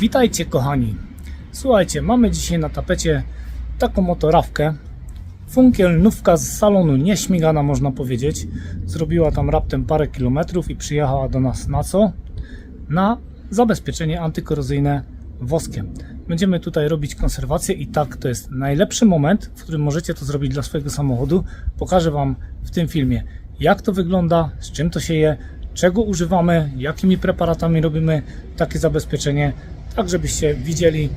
Witajcie kochani. Słuchajcie, mamy dzisiaj na tapecie taką oto rawkę. Funkielnówka z salonu nieśmigana można powiedzieć. Zrobiła tam raptem parę kilometrów i przyjechała do nas na co? Na zabezpieczenie antykorozyjne woskiem. Będziemy tutaj robić konserwację i tak to jest najlepszy moment, w którym możecie to zrobić dla swojego samochodu. Pokażę Wam w tym filmie jak to wygląda, z czym to się je, czego używamy, jakimi preparatami robimy takie zabezpieczenie, tak żebyście widzieli,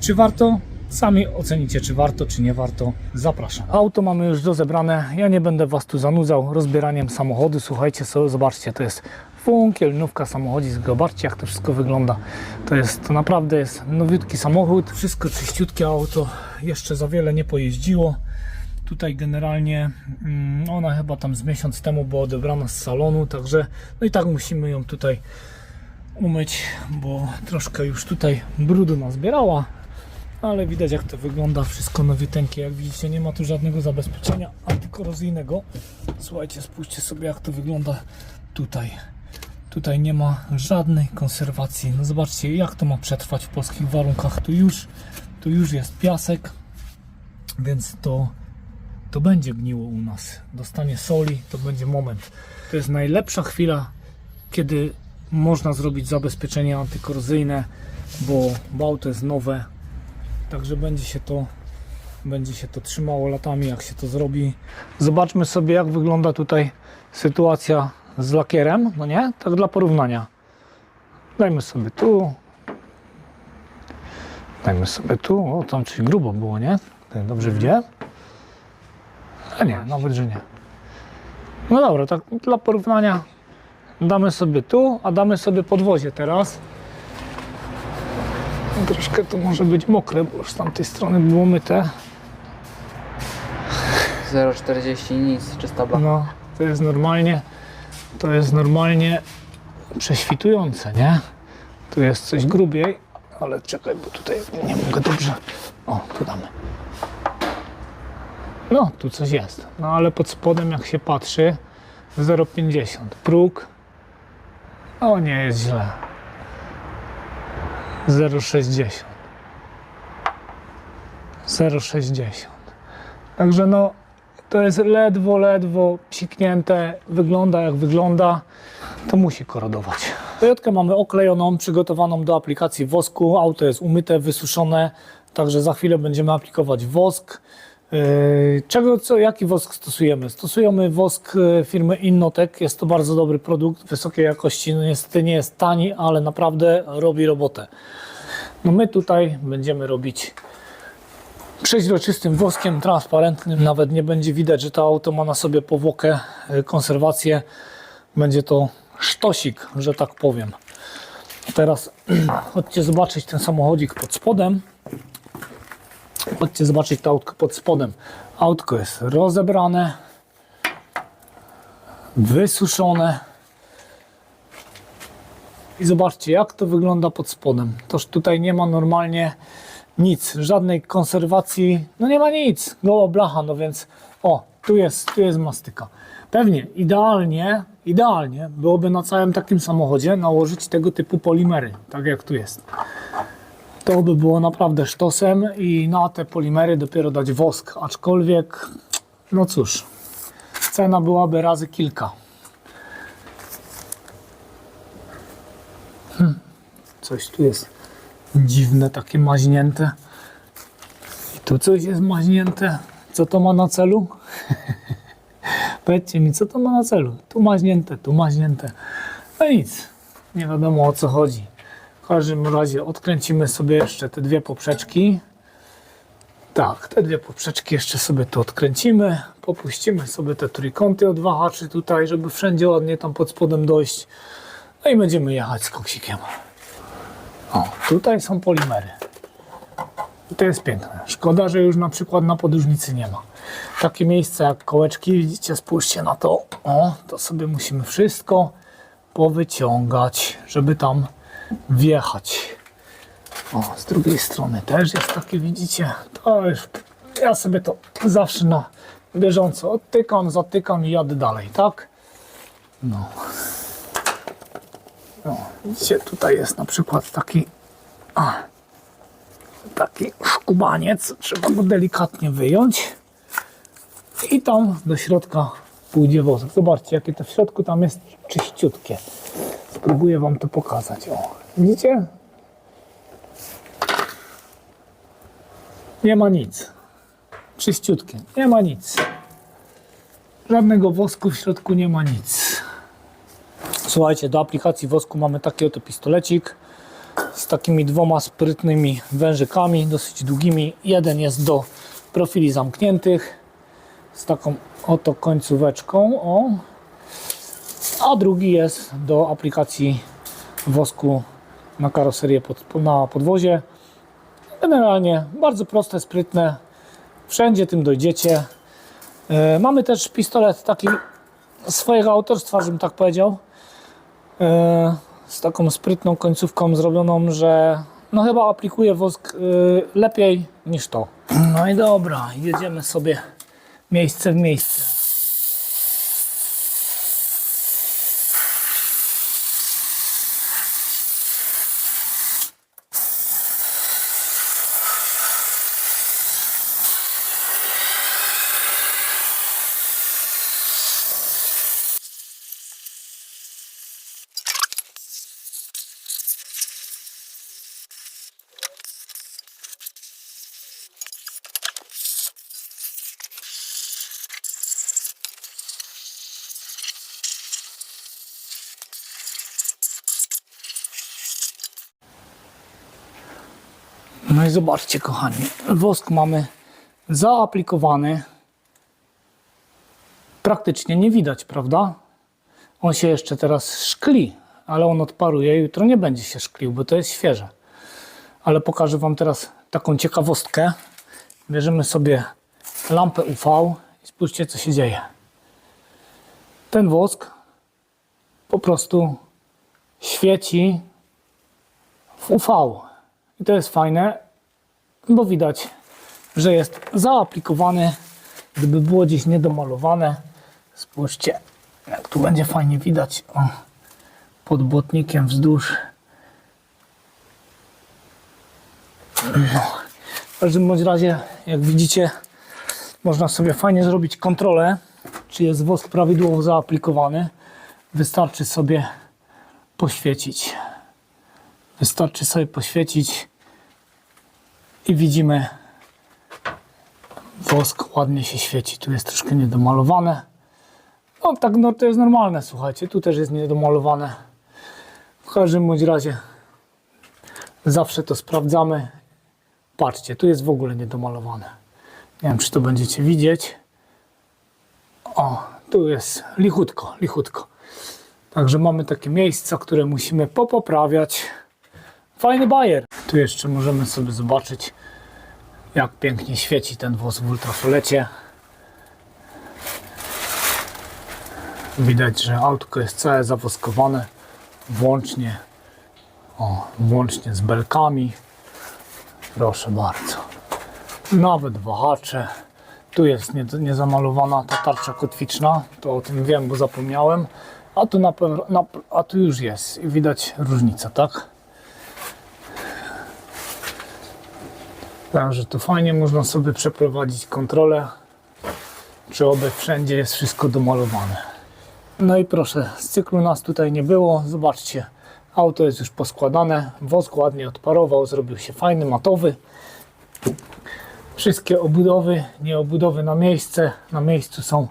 czy warto. Sami ocenicie, czy warto, czy nie warto. Zapraszam. Auto mamy już rozebrane. Ja nie będę Was tu zanudzał rozbieraniem samochodu. Słuchajcie, sobie, zobaczcie, to jest funkielnówka samochodzik. Zobaczcie, jak to wszystko wygląda. To jest, to naprawdę jest nowiutki samochód. Wszystko czyściutkie auto. Jeszcze za wiele nie pojeździło. Tutaj generalnie mm, ona chyba tam z miesiąc temu była odebrana z salonu, także no i tak musimy ją tutaj umyć, bo troszkę już tutaj brudu nazbierała, ale widać jak to wygląda, wszystko nowiuteńkie, jak widzicie nie ma tu żadnego zabezpieczenia antykorozyjnego. Słuchajcie, spójrzcie sobie jak to wygląda tutaj. Tutaj nie ma żadnej konserwacji. No zobaczcie jak to ma przetrwać w polskich warunkach. Tu już, tu już jest piasek, więc to to będzie gniło u nas. Dostanie soli, to będzie moment. To jest najlepsza chwila, kiedy można zrobić zabezpieczenie antykorozyjne, bo, bo auto jest nowe, także będzie się to będzie się to trzymało latami, jak się to zrobi. Zobaczmy sobie, jak wygląda tutaj sytuacja z lakierem, no nie? Tak dla porównania. Dajmy sobie tu. Dajmy sobie tu. O, tam czyli grubo było, nie? Tak Dobrze widziałem? A nie, nawet, że nie. No dobra, tak dla porównania damy sobie tu, a damy sobie podwozie teraz. Troszkę to może być mokre, bo już z tamtej strony było myte. 0,40 nic, czysta blacha. No, to jest normalnie, to jest normalnie prześwitujące, nie? Tu jest coś grubiej, ale czekaj, bo tutaj nie mogę dobrze. O, tu damy. No, tu coś jest. No, ale pod spodem jak się patrzy 0,50. Próg. O, nie jest źle. 0,60. 0,60. Także no, to jest ledwo, ledwo psiknięte, wygląda jak wygląda, to musi korodować. Toyotkę mamy oklejoną, przygotowaną do aplikacji wosku, auto jest umyte, wysuszone, także za chwilę będziemy aplikować wosk. Yy, Czego, co, jaki wosk stosujemy? Stosujemy wosk yy, firmy Innotec, jest to bardzo dobry produkt, wysokiej jakości, no niestety nie jest tani, ale naprawdę robi robotę. No my tutaj będziemy robić przeźroczystym woskiem transparentnym. Nawet nie będzie widać, że to auto ma na sobie powłokę, e, konserwację. Będzie to sztosik, że tak powiem. Teraz chodźcie zobaczyć ten samochodzik pod spodem. Chodźcie zobaczyć to autko pod spodem. Autko jest rozebrane, wysuszone. I zobaczcie, jak to wygląda pod spodem. Toż tutaj nie ma normalnie nic, żadnej konserwacji, no nie ma nic, goła blacha, no więc o, tu jest, tu jest mastyka. Pewnie idealnie, idealnie byłoby na całym takim samochodzie nałożyć tego typu polimery, tak jak tu jest. To by było naprawdę sztosem i na te polimery dopiero dać wosk, aczkolwiek, no cóż, cena byłaby razy kilka. Coś tu jest dziwne, takie maźnięte. I tu coś jest maźnięte. Co to ma na celu? Powiedzcie mi, co to ma na celu? Tu maźnięte, tu maźnięte. No nic, nie wiadomo o co chodzi. W każdym razie odkręcimy sobie jeszcze te dwie poprzeczki. Tak, te dwie poprzeczki jeszcze sobie tu odkręcimy. Popuścimy sobie te trójkąty od wahaczy tutaj, żeby wszędzie ładnie tam pod spodem dojść. No i będziemy jechać z koksikiem. O, tutaj są polimery. I to jest piękne. Szkoda, że już na przykład na podróżnicy nie ma. Takie miejsce jak kołeczki, widzicie, spójrzcie na to. O, to sobie musimy wszystko powyciągać, żeby tam wjechać. O, z drugiej strony też jest takie, widzicie. To już, ja sobie to zawsze na bieżąco odtykam, zatykam i jadę dalej, tak? No. No, widzicie, tutaj jest na przykład taki A, taki szkubaniec, trzeba go delikatnie wyjąć. I tam do środka pójdzie wosek. Zobaczcie, jakie to w środku tam jest czyściutkie. Spróbuję Wam to pokazać. O, widzicie? Nie ma nic. Czyściutkie. Nie ma nic. Żadnego wosku w środku nie ma nic. Słuchajcie, do aplikacji wosku mamy taki oto pistolecik z takimi dwoma sprytnymi wężykami, dosyć długimi. Jeden jest do profili zamkniętych z taką oto końcóweczką, o. a drugi jest do aplikacji wosku na karoserię pod, na podwozie. Generalnie bardzo proste, sprytne. Wszędzie tym dojdziecie. E, mamy też pistolet taki swojego autorstwa, żebym tak powiedział. E, z taką sprytną końcówką zrobioną, że no chyba aplikuje wosk e, lepiej niż to. No i dobra, jedziemy sobie miejsce w miejsce. No i zobaczcie, kochani, wosk mamy zaaplikowany. Praktycznie nie widać, prawda? On się jeszcze teraz szkli, ale on odparuje. Jutro nie będzie się szklił, bo to jest świeże. Ale pokażę Wam teraz taką ciekawostkę. Bierzemy sobie lampę UV i spójrzcie, co się dzieje. Ten wosk po prostu świeci w UV. I to jest fajne, bo widać, że jest zaaplikowany. Gdyby było gdzieś niedomalowane, spójrzcie, jak tu będzie fajnie widać o, pod błotnikiem wzdłuż. No. W każdym bądź razie, jak widzicie, można sobie fajnie zrobić kontrolę, czy jest wosk prawidłowo zaaplikowany. Wystarczy sobie poświecić. Wystarczy sobie poświecić i widzimy wosk ładnie się świeci. Tu jest troszkę niedomalowane. No tak, no to jest normalne, słuchajcie. Tu też jest niedomalowane. W każdym bądź razie zawsze to sprawdzamy. Patrzcie, tu jest w ogóle niedomalowane. Nie wiem, czy to będziecie widzieć. O, tu jest lichutko, lichutko. Także mamy takie miejsca, które musimy popoprawiać. Fajny bajer. Tu jeszcze możemy sobie zobaczyć, jak pięknie świeci ten włos w ultrafilecie. Widać, że autko jest całe zawoskowane, włącznie, o, włącznie z belkami. Proszę bardzo. Nawet wahacze. Tu jest nie- niezamalowana ta tarcza kotwiczna, to o tym wiem, bo zapomniałem. A tu, na, na, a tu już jest i widać różnicę, tak? Także tu fajnie można sobie przeprowadzić kontrolę, czy oby wszędzie jest wszystko domalowane. No i proszę, z cyklu nas tutaj nie było. Zobaczcie, auto jest już poskładane, wosk ładnie odparował, zrobił się fajny, matowy. Wszystkie obudowy, nie obudowy na miejsce, na miejscu są.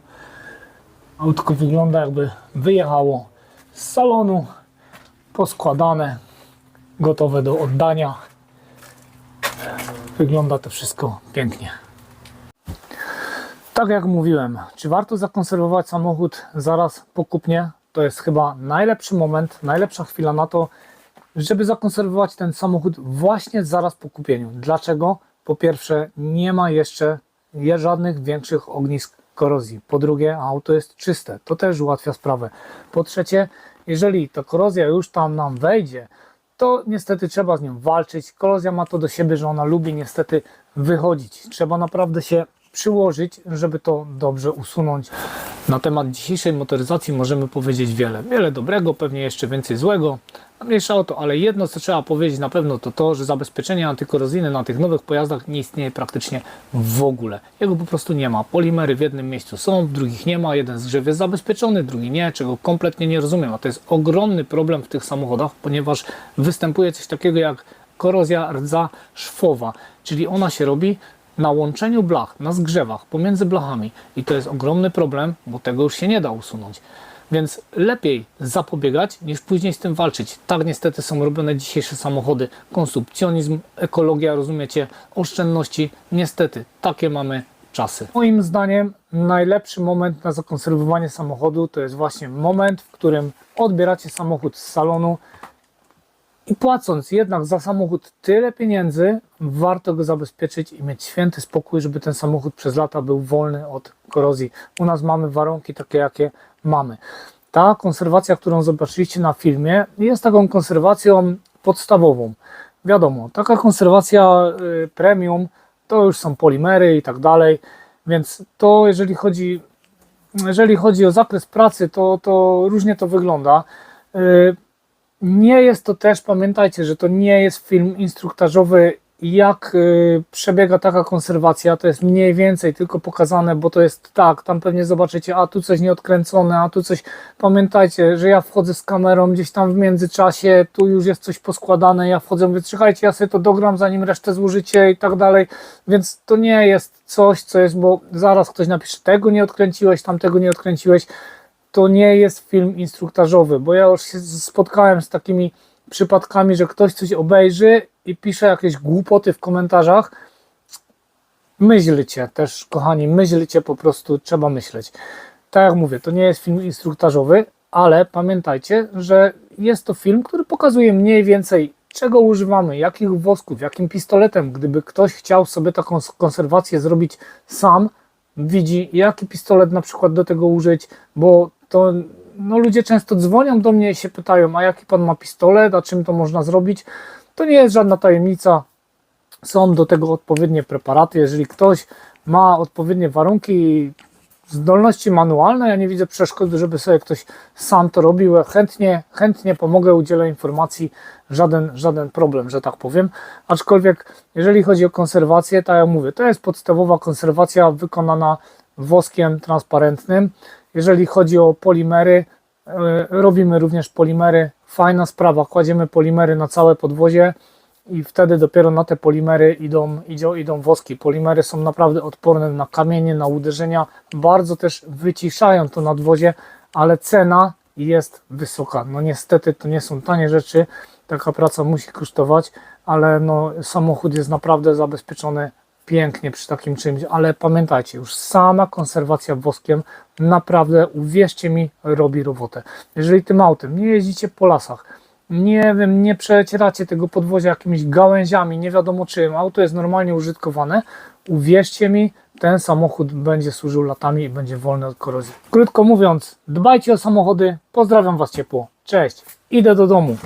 Autko wygląda jakby wyjechało z salonu, poskładane, gotowe do oddania. Wygląda to wszystko pięknie. Tak jak mówiłem, czy warto zakonserwować samochód zaraz po kupnie? To jest chyba najlepszy moment, najlepsza chwila na to, żeby zakonserwować ten samochód właśnie zaraz po kupieniu. Dlaczego? Po pierwsze, nie ma jeszcze je- żadnych większych ognisk korozji. Po drugie, auto jest czyste, to też ułatwia sprawę. Po trzecie, jeżeli ta korozja już tam nam wejdzie, to niestety trzeba z nią walczyć. Korozja ma to do siebie, że ona lubi niestety wychodzić. Trzeba naprawdę się przyłożyć, żeby to dobrze usunąć. Na temat dzisiejszej motoryzacji możemy powiedzieć wiele. Wiele dobrego, pewnie jeszcze więcej złego. Mniejsza o to, ale jedno co trzeba powiedzieć na pewno to to, że zabezpieczenie antykorozyjne na tych nowych pojazdach nie istnieje praktycznie w ogóle. Jego po prostu nie ma. Polimery w jednym miejscu są, w drugich nie ma. Jeden zgrzew jest zabezpieczony, drugi nie, czego kompletnie nie rozumiem. A to jest ogromny problem w tych samochodach, ponieważ występuje coś takiego jak korozja rdza szwowa, czyli ona się robi na łączeniu blach, na zgrzewach pomiędzy blachami i to jest ogromny problem, bo tego już się nie da usunąć. Więc lepiej zapobiegać niż później z tym walczyć. Tak niestety są robione dzisiejsze samochody. Konsumpcjonizm, ekologia, rozumiecie, oszczędności. Niestety, takie mamy czasy. Moim zdaniem najlepszy moment na zakonserwowanie samochodu to jest właśnie moment, w którym odbieracie samochód z salonu i płacąc jednak za samochód tyle pieniędzy, warto go zabezpieczyć i mieć święty spokój, żeby ten samochód przez lata był wolny od korozji. U nas mamy warunki takie, jakie mamy. Ta konserwacja, którą zobaczyliście na filmie, jest taką konserwacją podstawową. Wiadomo, taka konserwacja y, premium to już są polimery i tak dalej, więc to jeżeli chodzi, jeżeli chodzi o zakres pracy, to, to różnie to wygląda. Nie jest to też, pamiętajcie, że to nie jest film instruktażowy, jak y, przebiega taka konserwacja. To jest mniej więcej tylko pokazane, bo to jest tak, tam pewnie zobaczycie, a tu coś nieodkręcone, a tu coś. Pamiętajcie, że ja wchodzę z kamerą gdzieś tam w międzyczasie, tu już jest coś poskładane, ja wchodzę, mówię, słuchajcie, ja sobie to dogram, zanim resztę złożycie i tak dalej. Więc to nie jest coś, co jest, bo zaraz ktoś napisze, tego nie odkręciłeś, tamtego nie odkręciłeś to nie jest film instruktażowy, bo ja już się spotkałem z takimi przypadkami, że ktoś coś obejrzy i pisze jakieś głupoty w komentarzach. Myślcie też, kochani, myślcie po prostu, trzeba myśleć. Tak jak mówię, to nie jest film instruktażowy, ale pamiętajcie, że jest to film, który pokazuje mniej więcej czego używamy, jakich wosków, jakim pistoletem. Gdyby ktoś chciał sobie taką konserwację zrobić sam, widzi, jaki pistolet na przykład do tego użyć, bo to no, ludzie często dzwonią do mnie i się pytają, a jaki pan ma pistolet, a czym to można zrobić. To nie jest żadna tajemnica. Są do tego odpowiednie preparaty. Jeżeli ktoś ma odpowiednie warunki i zdolności manualne, ja nie widzę przeszkody, żeby sobie ktoś sam to robił. Ja Chętnie, chętnie pomogę, udzielę informacji, żaden, żaden problem, że tak powiem. Aczkolwiek, jeżeli chodzi o konserwację, tak jak mówię, to jest podstawowa konserwacja wykonana woskiem transparentnym. Jeżeli chodzi o polimery, e, robimy również polimery. Fajna sprawa, kładziemy polimery na całe podwozie i wtedy dopiero na te polimery idą, idą, idą woski. Polimery są naprawdę odporne na kamienie, na uderzenia, bardzo też wyciszają to nadwozie, ale cena jest wysoka. No niestety to nie są tanie rzeczy, taka praca musi kosztować, ale no, samochód jest naprawdę zabezpieczony pięknie przy takim czymś, ale pamiętajcie, już sama konserwacja woskiem naprawdę, uwierzcie mi, robi robotę. Jeżeli tym autem nie jeździcie po lasach, nie wiem, nie przecieracie tego podwozia jakimiś gałęziami, nie wiadomo czym, auto jest normalnie użytkowane, uwierzcie mi, ten samochód będzie służył latami i będzie wolny od korozji. Krótko mówiąc, dbajcie o samochody, pozdrawiam Was ciepło, cześć, idę do domu.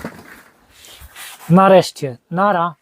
Nareszcie, nara.